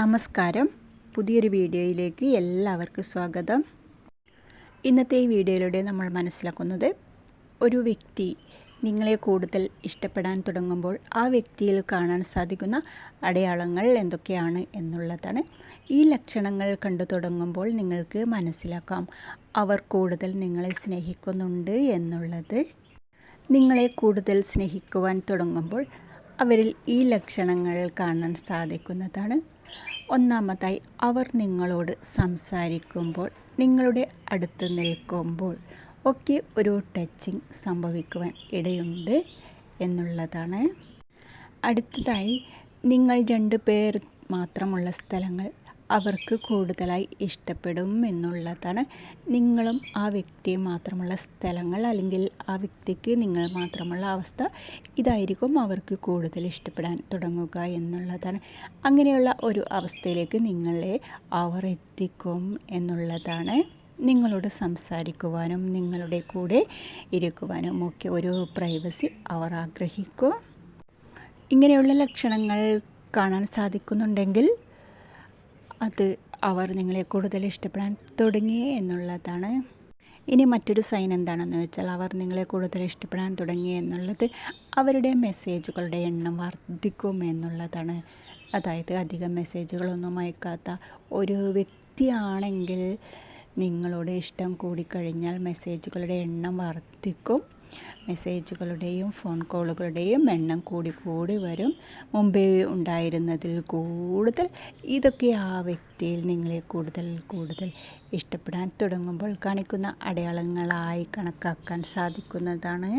നമസ്കാരം. പുതിയൊരു വീഡിയോയിലേക്ക് എല്ലാവർക്കും സ്വാഗതം. ഇന്നത്തെ ഈ വീഡിയോയിലൂടെ നമ്മൾ മനസ്സിലാക്കുന്നത് ഒരു വ്യക്തി നിങ്ങളെ കൂടുതൽ ഇഷ്ടപ്പെടാൻ തുടങ്ങുമ്പോൾ ആ വ്യക്തിയിൽ കാണാൻ സാധിക്കുന്ന അടയാളങ്ങൾ എന്തൊക്കെയാണ് എന്നുള്ളതാണ്. ഈ ലക്ഷണങ്ങൾ കണ്ടു തുടങ്ങുമ്പോൾ നിങ്ങൾക്ക് മനസ്സിലാക്കാം. അവർ കൂടുതൽ നിങ്ങളെ സ്നേഹിക്കുന്നുണ്ട് എന്നുള്ളത്. നിങ്ങളെ കൂടുതൽ സ്നേഹിക്കുവാൻ തുടങ്ങുമ്പോൾ അവരിൽ ഈ ലക്ഷണങ്ങൾ കാണാൻ സാധിക്കുന്നതാണ്. ഒന്നാമതായി അവർ നിങ്ങളോട് സംസാരിക്കുമ്പോൾ നിങ്ങളുടെ അടുത്ത് നിൽക്കുമ്പോൾ ഒക്കെ ഒരു ടച്ചിങ് സംഭവിക്കുവാൻ ഇടയുണ്ട് എന്നുള്ളതാണ്. അടുത്തതായി നിങ്ങൾ രണ്ട് പേർ മാത്രമുള്ള സ്ഥലങ്ങൾ അവർക്ക് കൂടുതലായി ഇഷ്ടപ്പെടും എന്നുള്ളതാണ് നിങ്ങളും ആ വ്യക്തിയും മാത്രമുള്ള സ്ഥലങ്ങൾ അല്ലെങ്കിൽ ആ വ്യക്തിക്ക് നിങ്ങൾ മാത്രമുള്ള അവസ്ഥ ഇതായിരിക്കും അവർക്ക് കൂടുതൽ ഇഷ്ടപ്പെടാൻ തുടങ്ങുക എന്നുള്ളതാണ്. അങ്ങനെയുള്ള ഒരു അവസ്ഥയിലേക്ക് നിങ്ങളെ അവർ എത്തിക്കും എന്നുള്ളതാണ്. നിങ്ങളോട് സംസാരിക്കുവാനും നിങ്ങളുടെ കൂടെ ഇരിക്കുവാനും ഒക്കെ ഒരു പ്രൈവസി അവർ ആഗ്രഹിക്കും. ഇങ്ങനെയുള്ള ലക്ഷണങ്ങൾ കാണാൻ സാധിക്കുന്നുണ്ടെങ്കിൽ അത് അവർ നിങ്ങളെ കൂടുതൽ ഇഷ്ടപ്പെടാൻ തുടങ്ങി എന്നുള്ളതാണ്. ഇനി മറ്റൊരു സൈൻ എന്താണെന്ന് വെച്ചാൽ അവർ നിങ്ങളെ കൂടുതൽ ഇഷ്ടപ്പെടാൻ തുടങ്ങി എന്നുള്ളത് അവരുടെ മെസ്സേജുകളുടെ എണ്ണം വർദ്ധിക്കും എന്നുള്ളതാണ്. അതായത് അധികം മെസ്സേജുകളൊന്നും അയക്കാത്ത ഒരു വ്യക്തിയാണെങ്കിൽ നിങ്ങളോട് ഇഷ്ടം കൂടിക്കഴിഞ്ഞാൽ മെസ്സേജുകളുടെ എണ്ണം വർദ്ധിക്കും. മെസ്സേജുകളുടെയും ഫോൺ കോളുകളുടെയും എണ്ണം കൂടി കൂടി വരും. മുമ്പേ ഉണ്ടായിരുന്നതിൽ കൂടുതൽ ഇതൊക്കെ ആ വ്യക്തിയിൽ നിങ്ങളെ കൂടുതൽ കൂടുതൽ ഇഷ്ടപ്പെടാൻ തുടങ്ങുമ്പോൾ കാണിക്കുന്ന അടയാളങ്ങളായി കണക്കാക്കാൻ സാധിക്കുന്നതാണ്.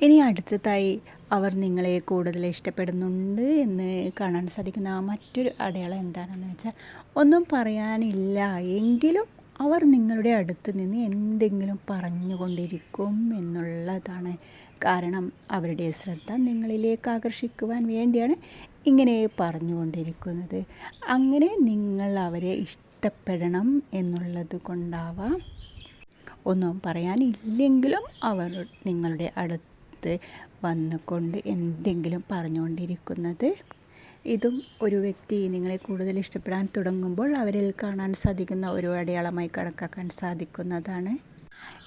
ഇനി അടുത്തതായി അവർ നിങ്ങളെ കൂടുതൽ ഇഷ്ടപ്പെടുന്നുണ്ട് എന്ന് കാണാൻ സാധിക്കുന്ന മറ്റൊരു അടയാളം എന്താണെന്ന് വെച്ചാൽ ഒന്നും പറയാനില്ല എങ്കിലും അവർ നിങ്ങളുടെ അടുത്ത് നിന്ന് എന്തെങ്കിലും പറഞ്ഞുകൊണ്ടിരിക്കും എന്നുള്ളതാണ്. കാരണം അവരുടെ ശ്രദ്ധ നിങ്ങളിലേക്ക് ആകർഷിക്കുവാൻ വേണ്ടിയാണ് ഇങ്ങനെ പറഞ്ഞുകൊണ്ടിരിക്കുന്നത്. അങ്ങനെ നിങ്ങൾ അവരെ ഇഷ്ടപ്പെടണം എന്നുള്ളത് കൊണ്ടാവാം. ഒന്നും പറയാനില്ലെങ്കിലും അവർ നിങ്ങളുടെ അടുത്ത് വന്നുകൊണ്ട് എന്തെങ്കിലും പറഞ്ഞുകൊണ്ടിരിക്കുന്നത് ഇതും ഒരു വ്യക്തി നിങ്ങളെ കൂടുതൽ ഇഷ്ടപ്പെടാൻ തുടങ്ങുമ്പോൾ അവരിൽ കാണാൻ സാധിക്കുന്ന ഒരു അടയാളമായി കണക്കാക്കാൻ സാധിക്കുന്നതാണ്.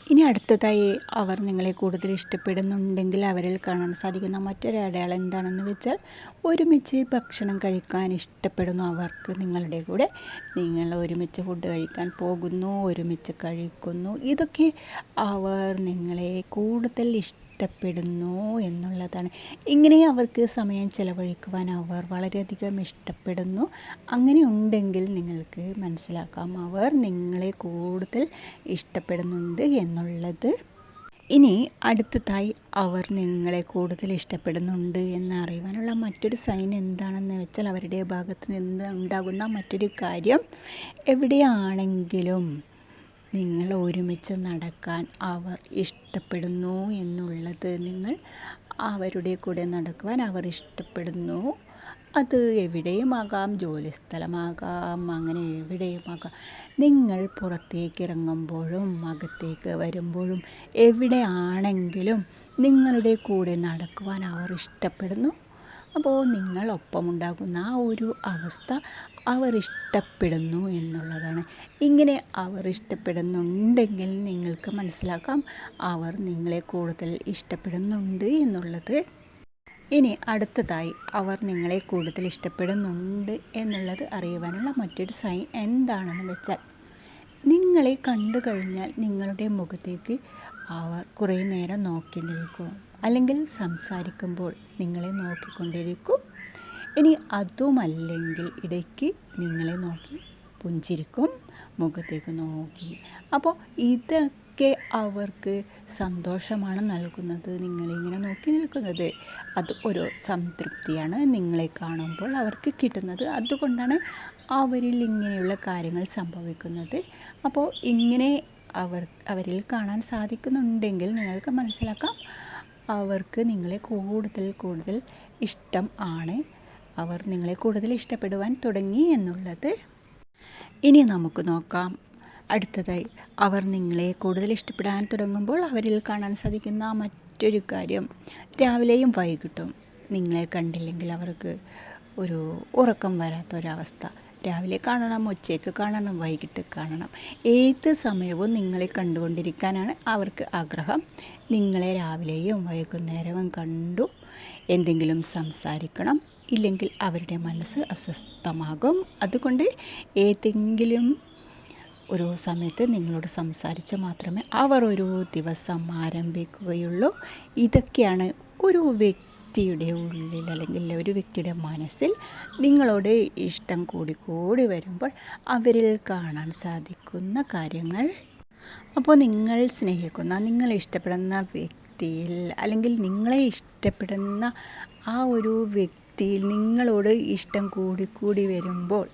ഇനി അടുത്തതായി അവർ നിങ്ങളെ കൂടുതൽ ഇഷ്ടപ്പെടുന്നുണ്ടെങ്കിൽ അവരിൽ കാണാൻ സാധിക്കുന്ന മറ്റൊരു അടയാളം എന്താണെന്ന് വെച്ചാൽ ഒരുമിച്ച് ഭക്ഷണം കഴിക്കാൻ ഇഷ്ടപ്പെടുന്നു അവർക്ക് നിങ്ങളുടെ കൂടെ നിങ്ങൾ ഒരുമിച്ച് ഫുഡ് കഴിക്കാൻ പോകുന്നു ഒരുമിച്ച് കഴിക്കുന്നു. ഇതൊക്കെ അവർ നിങ്ങളെ കൂടുതൽ ഇഷ്ടം ഇഷ്ടപ്പെടുന്നു എന്നുള്ളതാണ്. ഇങ്ങനെ അവർക്ക് സമയം ചിലവഴിക്കുവാൻ അവർ വളരെയധികം ഇഷ്ടപ്പെടുന്നു. അങ്ങനെ ഉണ്ടെങ്കിൽ നിങ്ങൾക്ക് മനസ്സിലാക്കാം അവർ നിങ്ങളെ കൂടുതൽ ഇഷ്ടപ്പെടുന്നുണ്ട് എന്നുള്ളത്. ഇനി അടുത്തതായി അവർ നിങ്ങളെ കൂടുതൽ ഇഷ്ടപ്പെടുന്നുണ്ട് എന്ന് അറിയുവാനുള്ള മറ്റൊരു സൈൻ എന്താണെന്ന് വെച്ചാൽ അവരുടെ ഭാഗത്ത് നിന്ന് ഉണ്ടാകുന്ന മറ്റൊരു കാര്യം എവിടെയാണെങ്കിലും നിങ്ങൾ ഒരുമിച്ച് നടക്കാൻ അവർ ഇഷ്ടപ്പെടുന്നു എന്നുള്ളത് നിങ്ങൾ അവരുടെ കൂടെ നടക്കുവാൻ അവർ ഇഷ്ടപ്പെടുന്നു. അത് എവിടെയുമാകാം? ജോലിസ്ഥലമാകാം? അങ്ങനെ എവിടെയുമാകാം? നിങ്ങൾ പുറത്തേക്ക് ഇറങ്ങുമ്പോഴും അകത്തേക്ക് വരുമ്പോഴും എവിടെയാണെങ്കിലും നിങ്ങളുടെ കൂടെ നടക്കുവാൻ അവർ ഇഷ്ടപ്പെടുന്നു. അപ്പോൾ നിങ്ങളൊപ്പം ഉണ്ടാകുന്ന ആ ഒരു അവസ്ഥ അവർ ഇഷ്ടപ്പെടുന്നു എന്നുള്ളതാണ്. ഇങ്ങനെ അവർ ഇഷ്ടപ്പെടുന്നുണ്ടെങ്കിൽ നിങ്ങൾക്ക് മനസ്സിലാക്കാം അവർ നിങ്ങളെ കൂടുതൽ ഇഷ്ടപ്പെടുന്നുണ്ട് എന്നുള്ളത്. ഇനി അടുത്തതായി അവർ നിങ്ങളെ കൂടുതൽ ഇഷ്ടപ്പെടുന്നുണ്ട് എന്നുള്ളത് അറിയുവാനുള്ള മറ്റൊരു സൈൻ എന്താണെന്ന് വെച്ചാൽ നിങ്ങളെ കണ്ടു കഴിഞ്ഞാൽ നിങ്ങളുടെ മുഖത്തേക്ക് അവർ കുറേ നേരം നോക്കി നിൽക്കും. അല്ലെങ്കിൽ സംസാരിക്കുമ്പോൾ നിങ്ങളെ നോക്കിക്കൊണ്ടിരിക്കും. ഇനി അതുമല്ലെങ്കിൽ ഇടയ്ക്ക് നിങ്ങളെ നോക്കി പുഞ്ചിരിക്കും മുഖത്തേക്ക് നോക്കി. അപ്പോൾ ഇതൊക്കെ അവർക്ക് സന്തോഷമാണ് നൽകുന്നത് നിങ്ങളിങ്ങനെ നോക്കി നിൽക്കുന്നത്. അത് ഒരു സംതൃപ്തിയാണ് നിങ്ങളെ കാണുമ്പോൾ അവർക്ക് കിട്ടുന്നത്. അതുകൊണ്ടാണ് അവരിൽ ഇങ്ങനെയുള്ള കാര്യങ്ങൾ സംഭവിക്കുന്നത്. അപ്പോൾ ഇങ്ങനെ അവർ അവരിൽ കാണാൻ സാധിക്കുന്നുണ്ടെങ്കിൽ നിങ്ങൾക്ക് മനസ്സിലാക്കാം. അവർക്ക് നിങ്ങളെ കൂടുതൽ കൂടുതൽ ഇഷ്ടം ആണ്. അവർ നിങ്ങളെ കൂടുതൽ ഇഷ്ടപ്പെടുവാൻ തുടങ്ങി എന്നുള്ളത് ഇനി നമുക്ക് നോക്കാം. അടുത്തതായി അവർ നിങ്ങളെ കൂടുതൽ ഇഷ്ടപ്പെടാൻ തുടങ്ങുമ്പോൾ അവരിൽ കാണാൻ സാധിക്കുന്ന മറ്റൊരു കാര്യം രാവിലെയും വൈകിട്ടും നിങ്ങളെ കണ്ടില്ലെങ്കിൽ അവർക്ക് ഒരു ഉറക്കം വരാത്തൊരവസ്ഥ. രാവിലെ കാണണം ഉച്ചയ്ക്ക് കാണണം വൈകിട്ട് കാണണം. ഏത് സമയവും നിങ്ങളെ കണ്ടുകൊണ്ടിരിക്കാനാണ് അവർക്ക് ആഗ്രഹം. നിങ്ങളെ രാവിലെയും വൈകുന്നേരവും കണ്ടു എന്തെങ്കിലും സംസാരിക്കണം. ഇല്ലെങ്കിൽ അവരുടെ മനസ്സ് അസ്വസ്ഥമാകും. അതുകൊണ്ട് ഏതെങ്കിലും ഒരു സമയത്ത് നിങ്ങളോട് സംസാരിച്ച് മാത്രമേ അവർ ഒരു ദിവസം ആരംഭിക്കുകയുള്ളൂ. ഇതൊക്കെയാണ് ഒരു വ്യക്തിയുടെ ഉള്ളിൽ അല്ലെങ്കിൽ ഒരു വ്യക്തിയുടെ മനസ്സിൽ നിങ്ങളോട് ഇഷ്ടം കൂടി കൂടി വരുമ്പോൾ അവരിൽ കാണാൻ സാധിക്കുന്ന കാര്യങ്ങൾ. അപ്പോൾ നിങ്ങൾ സ്നേഹിക്കുന്ന നിങ്ങൾ ഇഷ്ടപ്പെടുന്ന വ്യക്തിയിൽ അല്ലെങ്കിൽ നിങ്ങളെ ഇഷ്ടപ്പെടുന്ന ആ ഒരു വ്യക്തിയിൽ നിങ്ങളോട് ഇഷ്ടം കൂടി കൂടി വരുമ്പോൾ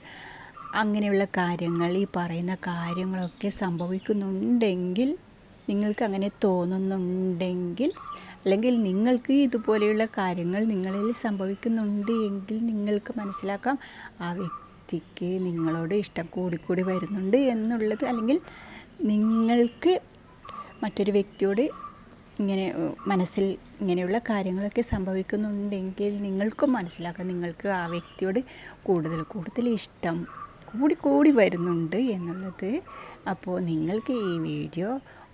അങ്ങനെയുള്ള കാര്യങ്ങൾ ഈ പറയുന്ന കാര്യങ്ങളൊക്കെ സംഭവിക്കുന്നുണ്ടെങ്കിൽ നിങ്ങൾക്ക് അങ്ങനെ തോന്നുന്നുണ്ടെങ്കിൽ അല്ലെങ്കിൽ നിങ്ങൾക്ക് ഇതുപോലെയുള്ള കാര്യങ്ങൾ നിങ്ങളിൽ സംഭവിക്കുന്നുണ്ട് എങ്കിൽ നിങ്ങൾക്ക് മനസ്സിലാക്കാം ആ വ്യക്തിക്ക് നിങ്ങളോട് ഇഷ്ടം കൂടിക്കൂടി വരുന്നുണ്ട് എന്നുള്ളത്. അല്ലെങ്കിൽ നിങ്ങൾക്ക് മറ്റൊരു വ്യക്തിയോട് ഇങ്ങനെ മനസ്സിൽ ഇങ്ങനെയുള്ള കാര്യങ്ങളൊക്കെ സംഭവിക്കുന്നുണ്ടെങ്കിൽ നിങ്ങൾക്കും മനസ്സിലാക്കാം നിങ്ങൾക്ക് ആ വ്യക്തിയോട് കൂടുതൽ കൂടുതൽ ഇഷ്ടം കൂടി കൂടി വരുന്നുണ്ട് എന്നുള്ളത്. അപ്പോൾ നിങ്ങൾക്ക് ഈ വീഡിയോ